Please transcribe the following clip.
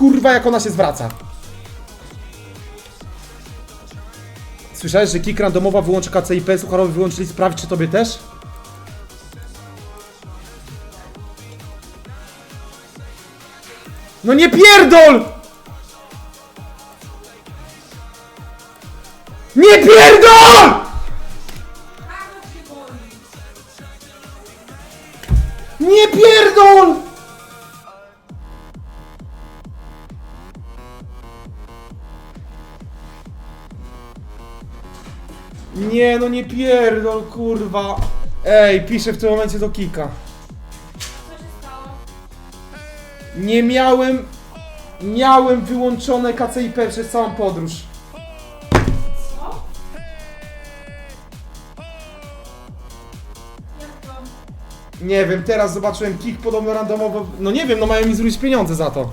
kurwa jak ona się zwraca. Słyszałeś, że kick randomowa wyłączy KCIP, sucharowy wyłączyli, sprawdź czy tobie też? No nie pierdol! Nie pierdol! Nie pierdol! Nie no nie pierdol kurwa. Ej, piszę w tym momencie do Kika. Co się stało? Nie miałem... Miałem wyłączone KCIP przez całą podróż. Co? Jak to? Nie wiem, teraz zobaczyłem Kik podobno randomowo... No nie wiem, no mają mi zwrócić pieniądze za to.